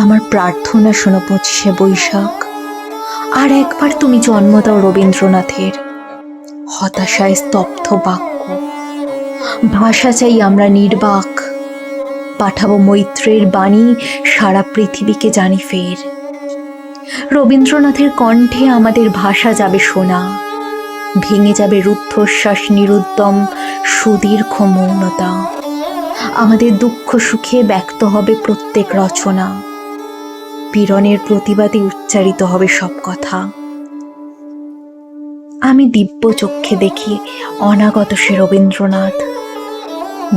আমার প্রার্থনা শোনো পঁচিশে বৈশাখ। আর একবার তুমি জন্ম দাও রবীন্দ্রনাথের। হতাশায় স্তব্ধ বাক্য। ভাষা চাই আমরা নির্বাক। পাঠাবো মৈত্রের বাণী, সারা পৃথিবীকে জানি ফের। রবীন্দ্রনাথের কণ্ঠে আমাদের ভাষা যাবে শোনা। ভেঙে যাবে রুদ্ধশ্বাস নিরুদ্যম, সুদীর্ঘ মৌনতা। আমাদের দুঃখ সুখে ব্যক্ত হবে প্রত্যেক রচনা। পীড়নের প্রতিবাদে উচ্চারিত হবে সব কথা। আমি দিব্য চক্ষে দেখি অনাগত সে রবীন্দ্রনাথ।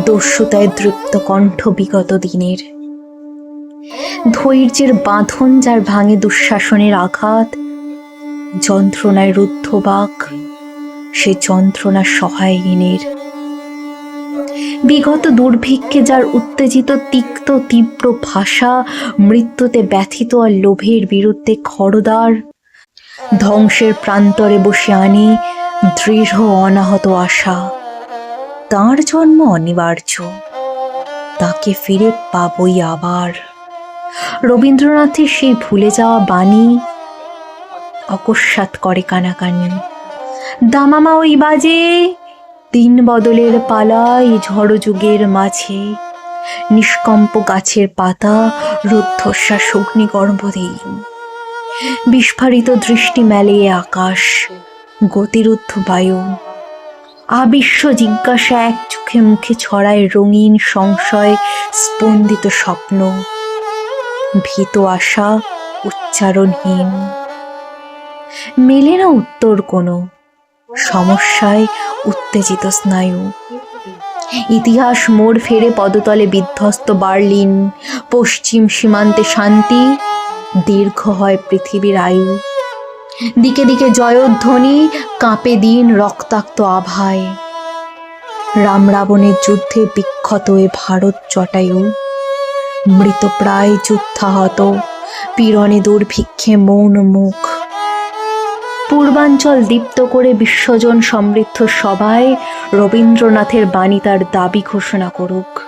দস্যুতায় দৃপ্ত কণ্ঠ বিগত দিনের। ধৈর্যের বাঁধন যার ভাঙে দুঃশাসনের আঘাত, যন্ত্রণায় রুদ্ধবাক, সে যন্ত্রণা সহায়হীনের বিগত দুর্ভিক্ষে যার উত্তেজিত তিক্ত, তীব্র ভাষা, মৃত্যুতে ব্যথিত আর লোভের বিরুদ্ধে খড়দার, ধ্বংসের প্রান্তরে বসে আনি দৃঢ় অনাহত আশা। তার জন্ম অনিবার্য, তাকে ফিরে পাবই আবার। রবীন্দ্রনাথের সেই ভুলে যাওয়া বাণী অকস্মাৎ করে কানাকানি। দামামা ওই বাজে দিন বদলের ঝড় যুগের মাঝে। নিষ্কম্প গাছের পাতা রুদ্ধশ্বাস অগ্নিগর্ভহীন বিস্ফারিত দৃষ্টি মেলে আকাশ, গতিরুদ্ধ বায়ু। আবিশ্ব জিজ্ঞাসা এক চোখে মুখে ছড়ায় রঙিন সংশয় স্পন্দিত স্বপ্ন। ভীত আশা উচ্চারণহীন। মেলে না উত্তর কোনো। সমস্যায় উত্তেজিত স্নায়ু। ইতিহাস মোড় ফেরে পদতলে বিধ্বস্ত বার্লিন, পশ্চিম সীমান্তে শান্তি, দীর্ঘ হয় পৃথিবীর আয়ু। দিকে দিকে জয়ধ্বনি, কাঁপে দিন রক্তাক্ত আভায়। রাম রাবণের যুদ্ধে বিক্ষত এ ভারত জটায়ু। মৃতপ্রায় যুদ্ধাহত, পীড়নে দুর্ভিক্ষে মৌন মুখ। পূর্বাঞ্চল দীপ্ত করে বিশ্বজন সমৃদ্ধ সবাই রবীন্দ্রনাথের বাণী তার দাবি ঘোষণা করুক।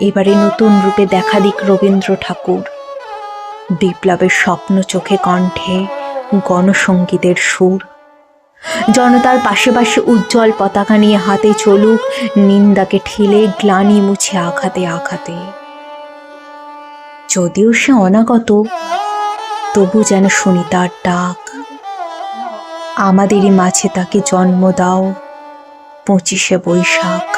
এবারে নতুন রূপে দেখা দিক রবীন্দ্র ঠাকুর। বিপ্লবের স্বপ্ন চোখে কণ্ঠে গণসঙ্গীতের সুর। জনতার পাশে পাশে উজ্জ্বল পতাকা নিয়ে হাতে চলুক, নিন্দাকে ঠেলে গ্লানি মুছে আঘাতে আঘাতে। যদিও সে অনাগত, তবু যেন শুনি তার ডাক। আমাদেরই মাঝে তাকে জন্ম দাও। পঁচিশে বৈশাখ।